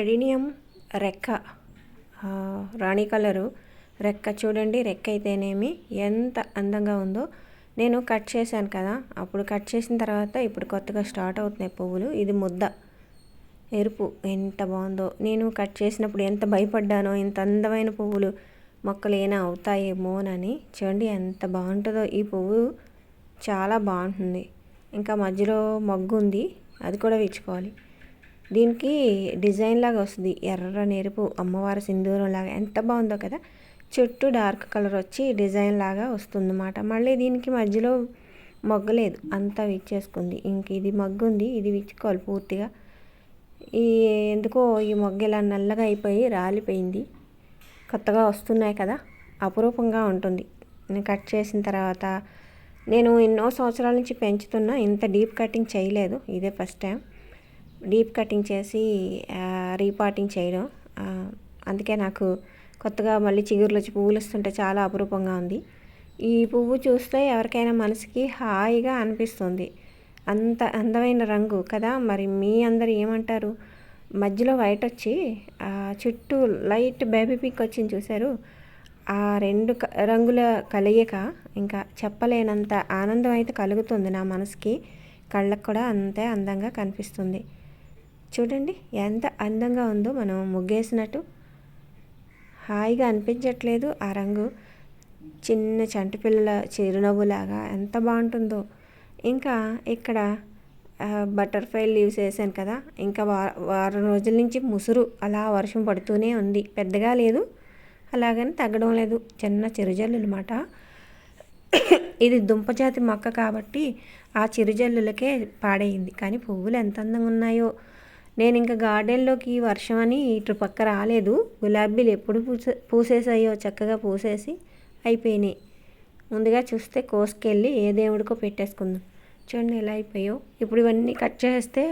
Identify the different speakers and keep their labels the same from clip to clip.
Speaker 1: Adenium రెక్క రాణి colour. రెక్క చూడండి రెక్క అయితేనేమి ఎంత అందంగా ఉందో. నేను కట్ చేశాను కదా అప్పుడు కట్ చేసిన తర్వాత ఇప్పుడు కొత్తగా స్టార్ట్ అవుతున్నాయి పువ్వులు. ఇది ముద్ద. ఎరుపు ఎంత బాగుందో. నేను కట్ చేసినప్పుడు ఎంత భయపడ్డానో ఇంత అందమైన పువ్వులు మొక్కలు ఏమైనా అవుతాయేమోనని చూడండి ఎంత బాగుంటుందో. ఈ పువ్వు చాలా బాగుంటుంది. ఇంకా మధ్యలో మగ్గు ఉంది అది కూడా విచ్చుకోవాలి దీనికి డిజైన్ లాగా వస్తుంది. ఎర్ర నెరుపు అమ్మవారి సింధూరం లాగా. ఎంత బాగుందో కదా. చుట్టూ డార్క్ కలర్ వచ్చి డిజైన్ లాగా వస్తుందన్నమాట. మళ్ళీ దీనికి మధ్యలో మొగ్గలేదు అంతా విచ్చేసుకుంది. ఇంక ఇది మగ్గు ఉంది. ఇది విచ్చుకోవాలి పూర్తిగా. ఈ ఎందుకో ఈ మొగ్గ ఇలా నల్లగా అయిపోయి రాలిపోయింది. కొత్తగా వస్తున్నాయి కదా. అపురూపంగా ఉంటుంది. నేను కట్ చేసిన తర్వాత నేను ఎన్నో సంవత్సరాల నుంచి పెంచుతున్నా. ఇంత డీప్ కటింగ్ చేయలేదు. ఇదే ఫస్ట్ టైం. డీప్ కటింగ్ చేసి రీపాటింగ్ చేయడం. అందుకే నాకు కొత్తగా మళ్ళీ చిగురులు వచ్చి పువ్వులు వస్తుంటే చాలా అపురూపంగా ఉంది. ఈ పువ్వు చూస్తే ఎవరికైనా మనసుకి హాయిగా అనిపిస్తుంది. అంత అందమైన రంగు కదా మరి మీ అందరు ఏమంటారు? మధ్యలో వైట్ వచ్చి చుట్టూ లైట్ బేబీ పింక్ వచ్చింది చూశారు. ఆ రెండు రంగుల కలయిక ఇంకా చెప్పలేనంత ఆనందం అయితే కలుగుతుంది నా మనసుకి. కళ్ళకు కూడా అంతే అందంగా కనిపిస్తుంది. చూడండి ఎంత అందంగా ఉందో మనం ముగ్గేసినట్టు. హాయిగా అనిపించట్లేదు ఆ రంగు. చిన్న చంటి పిల్లల చిరునవ్వులాగా ఎంత బాగుంటుందో. ఇంకా ఇక్కడ బటర్ఫ్లై లీవ్స్ వేసాను కదా. ఇంకా వారం రోజుల నుంచి ముసురు అలా వర్షం పడుతూనే ఉంది. పెద్దగా లేదు అలాగని తగ్గడం లేదు. చిన్న చిరుజల్లు అనమాట ఇది దుంపజాతి మొక్క కాబట్టి ఆ చిరుజల్లులకే పాడైంది. కానీ పువ్వులు ఎంత అందంగా ఉన్నాయో. నేను ఇంకా గార్డెన్లోకి వర్షం అని ఇటు పక్క రాలేదు. గులాబీలు ఎప్పుడు పూసే పూసేసాయో చక్కగా పూసేసి అయిపోయినాయి. ముందుగా చూస్తే కోసుకెళ్ళి ఏ దేవుడికో పెట్టేసుకుందాం. చూడండి ఎలా అయిపోయో ఇప్పుడు ఇవన్నీ కట్ చేస్తే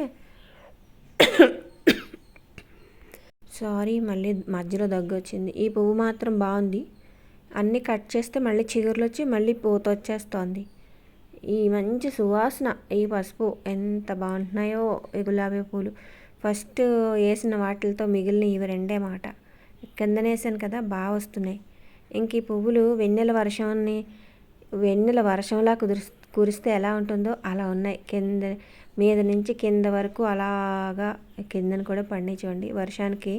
Speaker 1: సారీ మళ్ళీ మధ్యలో దగ్గు వచ్చింది. ఈ పువ్వు మాత్రం బాగుంది. అన్నీ కట్ చేస్తే మళ్ళీ చిగురులు వచ్చి మళ్ళీ పూత వచ్చేస్తోంది. ఈ మంచి సువాసన ఈ పసుపు ఎంత బాగుంటున్నాయో ఈ గులాబీ పూలు. ఫస్ట్ వేసిన వాటితో మిగిలిన ఇవి రెండే మాట. కిందనేసాను కదా బాగా వస్తున్నాయి. ఇంక ఈ పువ్వులు వెన్నెల వర్షాన్ని వెన్నెల వర్షంలా కుదురు కురిస్తే ఎలా ఉంటుందో అలా ఉన్నాయి. కింద మీద నుంచి కింద వరకు అలాగా కిందను కూడా పండించండి చూడండి. వర్షానికి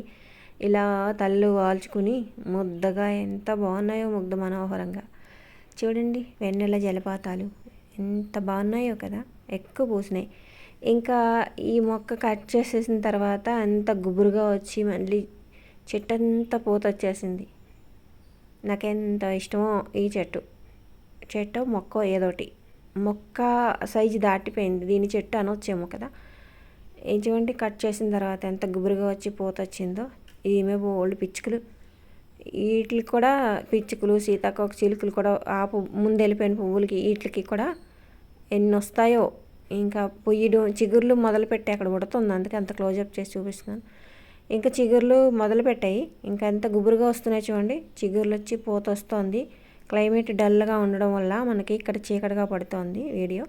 Speaker 1: ఇలా తల్లు వాల్చుకుని ముద్దగా ఎంత బాగున్నాయో ముగ్ధ మనోహరంగా. చూడండి వెన్నెల జలపాతాలు ఎంత బాగున్నాయో కదా ఎక్కువ పూసినాయి. ఇంకా ఈ మొక్క కట్ చేసేసిన తర్వాత అంత గుబురుగా వచ్చి మళ్ళీ చెట్టు అంతా పూత వచ్చేసింది. నాకెంత ఇష్టమో ఈ చెట్టు. చెట్టు మొక్క ఏదోటి. మొక్క సైజు దాటిపోయింది. దీని చెట్టు అనొచ్చేమో కదా. చూడండి కట్ చేసిన తర్వాత ఎంత గుబురుగా వచ్చి పూత వచ్చిందో ఈమె ఓల్డ్ పిచ్చుకలు. వీటికి కూడా పిచ్చుకలు సీతాకోక చిలుకలు కూడా ఆ ముందు వెళ్ళిపోయిన పువ్వులకి వీటికి కూడా ఎన్ని వస్తాయో ఇంకా పొయ్యడం చిగుర్లు మొదలుపెట్టి అక్కడ ఉడుతుంది. అందుకే అంత క్లోజప్ చేసి చూపిస్తున్నాను. ఇంకా చిగుర్లు మొదలుపెట్టాయి ఇంకా ఎంత గుబురుగా వస్తున్నాయి చూడండి. చిగుర్లు వచ్చి పూత వస్తుంది. క్లైమేట్ డల్గా ఉండడం వల్ల మనకి ఇక్కడ చీకటిగా పడుతోంది వీడియో.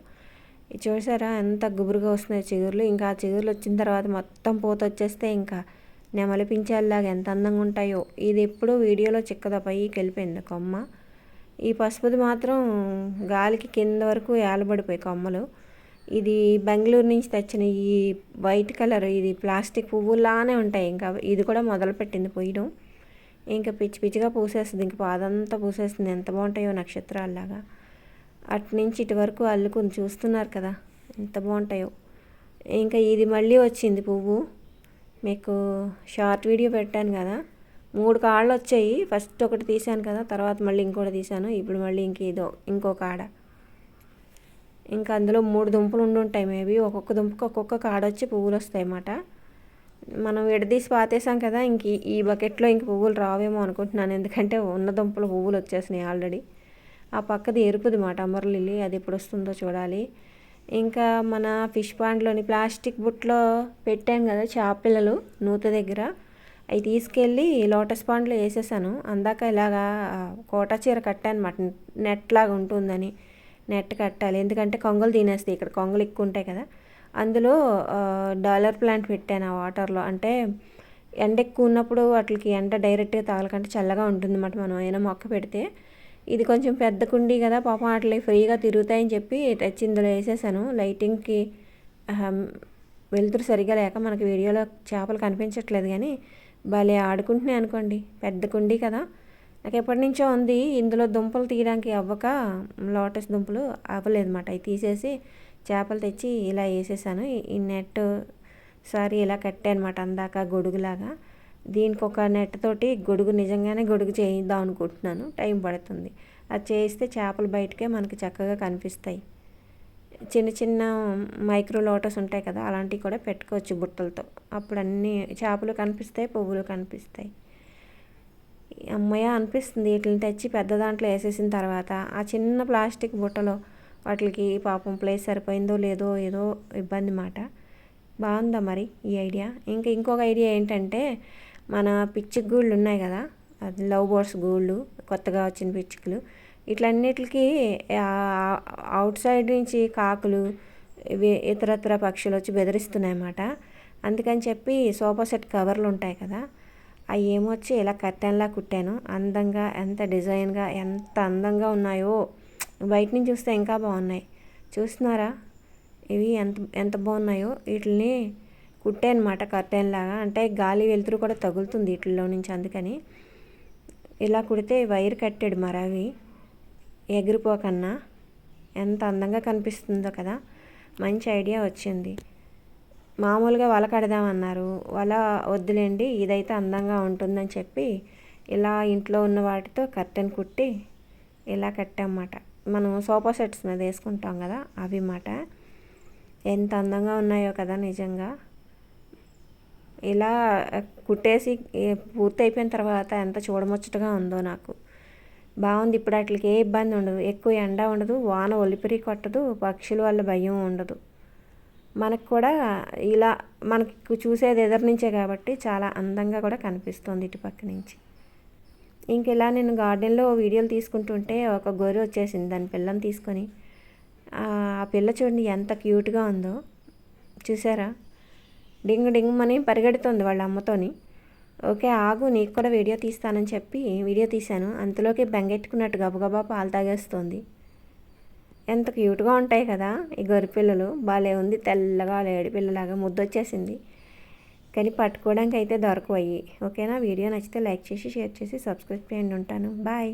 Speaker 1: చూసారా? ఎంత గుబురుగా వస్తున్నాయి చిగుర్లు. ఇంకా ఆ చిగుర్లు వచ్చిన తర్వాత మొత్తం పూత వచ్చేస్తే ఇంకా నెమలిపించేలాగా ఎంత అందంగా ఉంటాయో. ఇది ఎప్పుడూ వీడియోలో చిక్కద పైకి వెళ్ళిపోయింది కొమ్మ. ఈ పసుపుది మాత్రం గాలికి కింద వరకు ఏలబడిపోయి కొమ్మలు. ఇది బెంగళూరు నుంచి తెచ్చిన ఈ వైట్ కలర్ ఇది ప్లాస్టిక్ పువ్వులానే ఉంటాయి. ఇంకా ఇది కూడా మొదలుపెట్టింది పొయ్యడం. ఇంకా పిచ్చి పిచ్చిగా పూసేస్తుంది. ఇంక పాదంతా పూసేస్తుంది. ఎంత బాగుంటాయో నక్షత్రాల్లాగా. అటు నుంచి ఇటు వరకు అల్లుకుని చూస్తున్నారు కదా ఎంత బాగుంటాయో. ఇంకా ఇది మళ్ళీ వచ్చింది పువ్వు. మీకు షార్ట్ వీడియో పెట్టాను కదా. మూడు కాళ్ళు వచ్చాయి. ఫస్ట్ ఒకటి తీశాను కదా తర్వాత మళ్ళీ ఇంకోటి తీసాను ఇప్పుడు మళ్ళీ ఇంక ఇదో ఇంకో కాడ ఇంకా అందులో మూడు దుంపలు ఉండుంటాయి మేబీ. ఒక్కొక్క దుంపకి ఒక్కొక్క కాడ వచ్చి పువ్వులు వస్తాయి అన్నమాట మనం విడదీసి పాతేసాం కదా ఇంక ఈ బకెట్లో ఇంక పువ్వులు రావేమో అనుకుంటున్నాను. ఎందుకంటే ఉన్న దుంపలు పువ్వులు వచ్చేసినాయి ఆల్రెడీ. ఆ పక్కది ఎరుపుది మాట అమరలిల్లి అది ఎప్పుడు వస్తుందో చూడాలి. ఇంకా మన ఫిష్ పాండ్లోని ప్లాస్టిక్ బుట్లో పెట్టాను కదా చేపపిల్లలు నూత దగ్గర. అవి తీసుకెళ్ళి లోటస్ పాండ్లో వేసేసాను. అందాక ఇలాగా కోట చీర కట్టాను అనమాట నెట్ లాగా ఉంటుందని. నెట్ కట్టాలి. ఎందుకంటే కొంగలు తినేస్తాయి ఇక్కడ. కొంగలు ఎక్కువ ఉంటాయి కదా. అందులో డాలర్ ప్లాంట్ పెట్టాను ఆ వాటర్లో. అంటే ఎండ ఎక్కువ ఉన్నప్పుడు వాటికి ఎండ డైరెక్ట్గా తగలకంటే చల్లగా ఉంటుంది అన్నమాట మనం. ఏమైనా మొక్క పెడితే ఇది కొంచెం పెద్ద కుండీ కదా పాపం వాటికి ఫ్రీగా తిరుగుతాయని చెప్పి తెచ్చి ఇందులో వేసేసాను. లైటింగ్కి వెలుతురు సరిగా లేక మనకి వీడియోలో చేపలు కనిపించట్లేదు కానీ భలే ఆడుకుంటున్నాయి అనుకోండి. పెద్ద కుండీ కదా. నాకు ఎప్పటి నుంచో ఉంది ఇందులో దుంపలు తీయడానికి అవ్వక లోటస్ దుంపలు అవ్వలేదన్నమాట. అవి తీసేసి చేపలు తెచ్చి ఇలా వేసేసాను. ఈ నెట్ సారీ ఇలా కట్టానమాట అందాక గొడుగులాగా. దీనికి ఒక నెట్ తోటి గొడుగు నిజంగానే గొడుగు చేయిద్దాం అనుకుంటున్నాను. టైం పడుతుంది. అది చేయిస్తే చేపలు బయటకే మనకి చక్కగా కనిపిస్తాయి. చిన్న చిన్న మైక్రో లోటస్ ఉంటాయి కదా అలాంటివి కూడా పెట్టుకోవచ్చు బుట్టలతో. అప్పుడు అన్నీ చేపలు కనిపిస్తాయి పువ్వులు కనిపిస్తాయి. అమ్మయ్య అనిపిస్తుంది వీటిని తెచ్చి పెద్ద దాంట్లో వేసేసిన తర్వాత ఆ చిన్న ప్లాస్టిక్ బుట్టలో వాటికి పాపం ప్లేస్ సరిపోయిందో లేదో ఏదో ఇబ్బంది మాట. బాగుందా మరి ఈ ఐడియా ఇంకా ఇంకొక ఐడియా ఏంటంటే మన పిచ్చి గూళ్ళు ఉన్నాయి కదా అది లవ్ బర్డ్స్ గూళ్ళు కొత్తగా వచ్చిన పిచ్చుకలు. ఇట్లన్నిటికి అవుట్ సైడ్ నుంచి కాకులు ఇవి ఇతరత్ర పక్షులు వచ్చి బెదిరిస్తున్నాయి అన్నమాట అందుకని చెప్పి సోఫా సెట్ కవర్లు ఉంటాయి కదా అవి ఏమొచ్చి ఇలా కర్టెన్లా కుట్టాను అందంగా ఎంత డిజైన్గా ఎంత అందంగా ఉన్నాయో. బయట నుంచి చూస్తే ఇంకా బాగున్నాయి. చూస్తున్నారా? ఇవి ఎంత ఎంత బాగున్నాయో. వీటిని కుట్టానమాట కర్టెన్ లాగా అంటే గాలి వెలుతురు కూడా తగులుతుంది వీటిల్లో నుంచి అందుకని. ఇలా కుడితే వైర్ కట్టాడు మరి అవి. ఎగిరిపోకన్నా. ఎంత అందంగా కనిపిస్తుందో కదా. మంచి ఐడియా వచ్చింది. మామూలుగా వల కడదామన్నారు వల వద్దులేండి ఇదైతే అందంగా ఉంటుందని చెప్పి ఇలా ఇంట్లో ఉన్న వాటితో కర్టెన్ కుట్టి ఇలా కట్టామన్నమాట మనం సోఫా సెట్స్ మీద వేసుకుంటాం కదా అవి మాట. ఎంత అందంగా ఉన్నాయో కదా నిజంగా. ఇలా కుట్టేసి పూర్తి అయిపోయిన తర్వాత ఎంత చూడముచ్చటగా ఉందో నాకు. బాగుంది ఇప్పుడు అట్లకి ఏ ఇబ్బంది ఉండదు. ఎక్కువ ఎండ ఉండదు వాన ఒలిపిరి కొట్టదు పక్షుల వల్ల భయం ఉండదు. మనకు కూడా ఇలా మనకు చూసేది ఎదురు నుంచే కాబట్టి చాలా అందంగా కూడా కనిపిస్తుంది ఇటుపక్క నుంచి. ఇంక ఇలా నేను గార్డెన్లో వీడియోలు తీసుకుంటుంటే ఒక గొర్రె వచ్చేసింది దాని పిల్లని తీసుకొని. ఆ పిల్ల చూడండి ఎంత క్యూట్గా ఉందో. చూసారా? డింగ్ డింగ్ అని పరిగెడుతుంది వాళ్ళ అమ్మతోని. ఓకే ఆగు నీకు కూడా వీడియో తీస్తానని చెప్పి వీడియో తీశాను. అంతలోకి బెంగెట్టుకున్నట్టు గబగబా పాలు తాగేస్తుంది. ఎంత క్యూట్గా ఉంటాయి కదా ఈ గొరిపిల్లలు భలే ఉంది తెల్లగా లేడి పిల్లలాగా ముద్దొచ్చేసింది. కానీ పట్టుకోవడానికి అయితే దొరకవయ్యి ఓకేనా? వీడియో నచ్చితే లైక్ చేసి షేర్ చేసి సబ్స్క్రైబ్ చేయండి ఉంటాను. బాయ్.